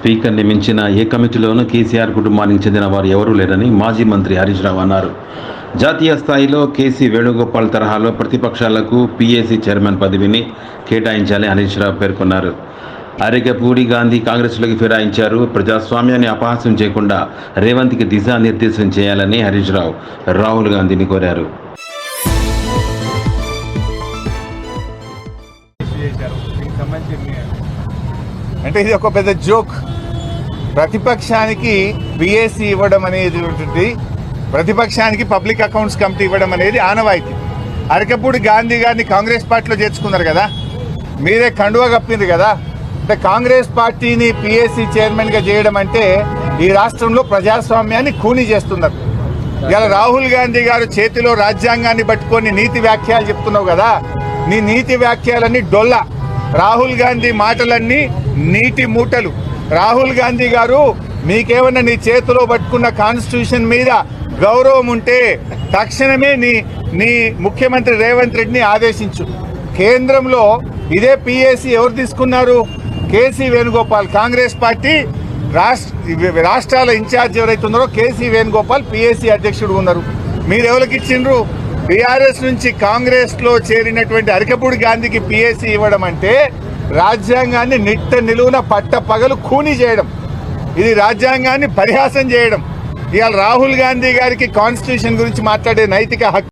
స్పీకర్ని మించిన ఏ కమిటీలోనూ కేసీఆర్ కుటుంబానికి చెందిన వారు ఎవరూ లేరని మాజీ మంత్రి హరీష్ రావు అన్నారు. జాతీయ స్థాయిలో కేసీ వేణుగోపాల్ తరహాలో ప్రతిపక్షాలకు పీఏసీ చైర్మన్ పదవిని కేటాయించాలని హరీష్ రావు పేర్కొన్నారు. అరికపూడి గాంధీ కాంగ్రెస్లోకి ఫిరాయించారు. ప్రజాస్వామ్యాన్ని అపహాస్యం చేయకుండా రేవంత్కి దిశానిర్దేశం చేయాలని హరీష్ రావు రాహుల్ గాంధీని కోరారు. అంటే ఇది ఒక పెద్ద జోక్. ప్రతిపక్షానికి బిఎస్సి ఇవ్వడం అనేది ఉంటుంది. ప్రతిపక్షానికి పబ్లిక్ అకౌంట్స్ కమిటీ ఇవ్వడం అనేది ఆనవాయితీ. అరకపూడి గాంధీ గారిని కాంగ్రెస్ పార్టీలో చేర్చుకున్నారు కదా? మీరే కండువా కప్పింది కదా? అంటే కాంగ్రెస్ పార్టీని పిఎస్సి చైర్మన్గా చేయడం అంటే ఈ రాష్ట్రంలో ప్రజాస్వామ్యాన్ని ఖూనీ చేస్తున్నారు. ఇలా రాహుల్ గాంధీ గారు చేతిలో రాజ్యాంగాన్ని పట్టుకొని నీతి వ్యాఖ్యలు చెప్తున్నావు కదా? నీ నీతి వ్యాఖ్యలన్నీ డొల్ల. రాహుల్ గాంధీ మాటలన్నీ నీటి మూటలు. రాహుల్ గాంధీ గారు మీకేమన్నా నీ చేతిలో పట్టుకున్న కాన్స్టిట్యూషన్ మీద గౌరవం ఉంటే తక్షణమే నీ నీ ముఖ్యమంత్రి రేవంత్ రెడ్డిని ఆదేశించు. కేంద్రంలో ఇదే పిఎస్సి ఎవరు తీసుకున్నారు? కేసీ వేణుగోపాల్. కాంగ్రెస్ పార్టీ రాష్ట్ర రాష్ట్రాల ఇన్ఛార్జ్ ఎవరైతే ఉన్నారో కేసీ వేణుగోపాల్ పిఎస్సి అధ్యక్షుడు ఉన్నారు. మీరు ఎవరికి ఇచ్చిండ్రు బీఆర్ఎస్ నుంచి కాంగ్రెస్లో చేరినటువంటి అరికపూడి గాంధీకి పిఎస్సి ఇవ్వడం అంటే రాజ్యాంగాన్ని నిట్ట నిలువున పట్ట పగలు ఖూని చేయడం. ఇది రాజ్యాంగాన్ని పరిహాసం చేయడం. ఇవాళ రాహుల్ గాంధీ గారికి కాన్స్టిట్యూషన్ గురించి మాట్లాడే నైతిక హక్కు